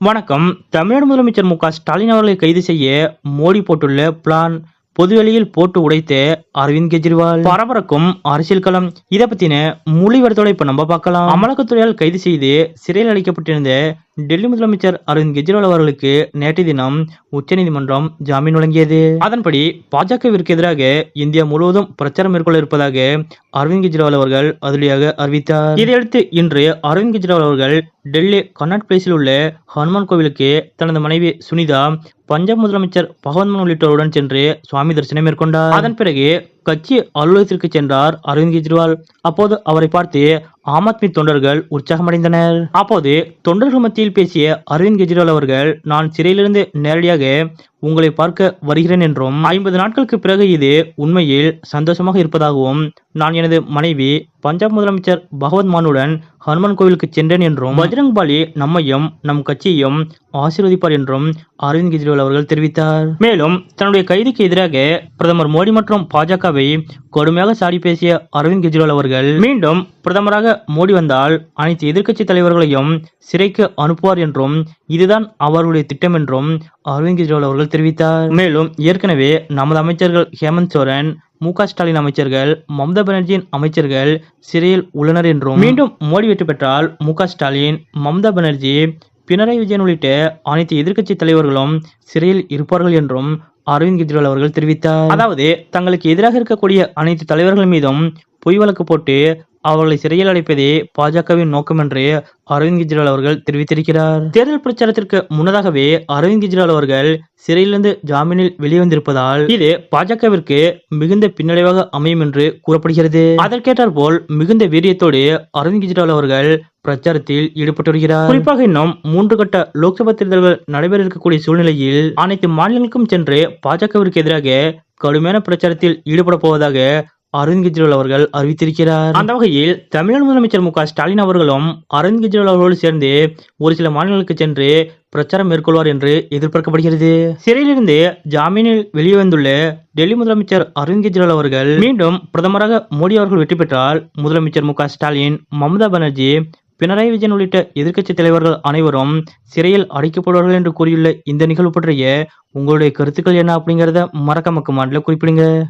வணக்கம். தமிழ்நாடு முதலமைச்சர் மு க ஸ்டாலின் அவர்களை கைது செய்ய மோடி போட்டுள்ள பிளான் பொதுவெளியில் போட்டு உடைத்து அரவிந்த் கெஜ்ரிவால். பரபரக்கும் அரசியல் களம். இதை பத்தின முழு இப்ப நம்ம பார்க்கலாம். அமலாக்கத்துறையால் கைது செய்து சிறையில் அடைக்கப்பட்டிருந்த டெல்லி முதலமைச்சர் அரவிந்த் கெஜ்ரிவால் அவர்களுக்கு நேற்றைய தினம் உச்சநீதிமன்றம் ஜாமீன் வழங்கியது. அதன்படி பாஜகவிற்கு எதிராக இந்தியா முழுவதும் பிரச்சாரம் மேற்கொள்ள இருப்பதாக அரவிந்த் கெஜ்ரிவால் அவர்கள் அதிரடியாக அறிவித்தார். இதையடுத்து இன்று அரவிந்த் கெஜ்ரிவால் அவர்கள் டெல்லி கர்நாட் பிளேஸில் உள்ள ஹனுமான் கோவிலுக்கு தனது மனைவி சுனிதா பஞ்சாப் முதலமைச்சர் பகவந்த் மான் உள்ளிட்டோருடன் சென்று சுவாமி தரிசனம் மேற்கொண்டார். அதன் பிறகு கட்சி அலுவலகத்திற்கு சென்றார் அரவிந்த் கெஜ்ரிவால். அப்போது அவரை பார்த்து ஆம் ஆத்மி தொண்டர்கள் உற்சாகமடைந்தனர். அப்போது தொண்டர்கள் மத்தியில் பேசிய அரவிந்த் கெஜ்ரிவால் அவர்கள் நான் சிறையிலிருந்து நேரடியாக உங்களை பார்க்க வருகிறேன் என்றும் ஐம்பது நாட்களுக்கு பிறகு இது உண்மையில் சந்தோஷமாக இருப்பதாகவும் நான் எனது மனைவி பஞ்சாப் முதலமைச்சர் பகவத் மானுடன் ஹனுமான் கோவிலுக்கு சென்றேன் என்றும் பஜ்ரங் பாலி நம்மையும் நம் கட்சியையும் ஆசீர்வதிப்பார் என்றும் அரவிந்த் கெஜ்ரிவால் அவர்கள் தெரிவித்தார். மேலும் தன்னுடைய கைதுக்கு எதிராக பிரதமர் மோடி மற்றும் பாஜகவை கொடுமையாக சாடி பேசிய அரவிந்த் கெஜ்ரிவால் அவர்கள் மீண்டும் பிரதமராக மோடி வந்தால் அனைத்து எதிர்க்கட்சி தலைவர்களையும் சிறைக்கு அனுப்புவார் என்றும் இதுதான் அவர்களுடைய திட்டம் என்றும் அரவிந்த் கெஜ்ரிவால் அவர்கள் தெரிவித்தார். மேலும் ஏற்கனவே நமது அமைச்சர்கள் ஹேமந்த் சோரன் மு க ஸ்டாலின் அமைச்சர்கள் மம்தா பானர்ஜியின் அமைச்சர்கள் சிறையில் உள்ளனர் என்றும் மீண்டும் மோடி வெற்றி பெற்றால் மு க ஸ்டாலின் மம்தா பானர்ஜி பினராயி விஜயன் உள்ளிட்ட அனைத்து எதிர்க்கட்சி தலைவர்களும் சிறையில் இருப்பார்கள் என்றும் அரவிந்த் கெஜ்ரிவால் அவர்கள் தெரிவித்தார். அதாவது தங்களுக்கு எதிராக இருக்கக்கூடிய அனைத்து தலைவர்கள் மீதும் பொய் வழக்கு போட்டு அவர்களை சிறையில் அடைப்பதே பாஜகவின் நோக்கம் என்று அரவிந்த் கெஜ்ரிவால் அவர்கள் தெரிவித்திருக்கிறார். தேர்தல் பிரச்சாரத்திற்கு முன்னதாகவே அரவிந்த் கெஜ்ரிவால் அவர்கள் சிறையிலிருந்து ஜாமீனில் வெளிவந்திருப்பதால் இது பாஜகவிற்கு மிகுந்த பின்னடைவாக அமையும் என்று கூறப்படுகிறது. அதற்கேற்றார் போல் மிகுந்த வீரியத்தோடு அரவிந்த் கெஜ்ரிவால் அவர்கள் பிரச்சாரத்தில் ஈடுபட்டு வருகிறார். குறிப்பாக இன்னும் மூன்று கட்ட லோக்சபா தேர்தல்கள் நடைபெற இருக்கக்கூடிய சூழ்நிலையில் அனைத்து மாநிலங்களுக்கும் சென்று பாஜகவிற்கு எதிராக கடுமையான பிரச்சாரத்தில் ஈடுபட போவதாக அரவிந்த் கெஜ்ரிவால் அவர்கள் அறிவித்திருக்கிறார். அந்த வகையில் தமிழக முதலமைச்சர் மு ஸ்டாலின் அவர்களும் அரவிந்த் கெஜ்ரிவால் அவர்களோடு சேர்ந்து ஒரு சில மாநிலங்களுக்கு சென்று பிரச்சாரம் மேற்கொள்வார் என்று எதிர்பார்க்கப்படுகிறது. சிறையிலிருந்து ஜாமீனில் வெளியே வந்துள்ள டெல்லி முதலமைச்சர் அரவிந்த் கெஜ்ரிவால் அவர்கள் மீண்டும் பிரதமராக மோடி அவர்கள் வெற்றி பெற்றால் முதலமைச்சர் மு ஸ்டாலின் மம்தா பானர்ஜி பினராயி விஜயன் உள்ளிட்ட எதிர்க்கட்சி தலைவர்கள் அனைவரும் சிறையில் அடைக்கப்படுவார்கள் என்று கூறியுள்ள இந்த நிகழ்வு பற்றிய உங்களுடைய கருத்துக்கள் என்ன அப்படிங்கிறத மறக்காம மாநில குறிப்பிடுங்க.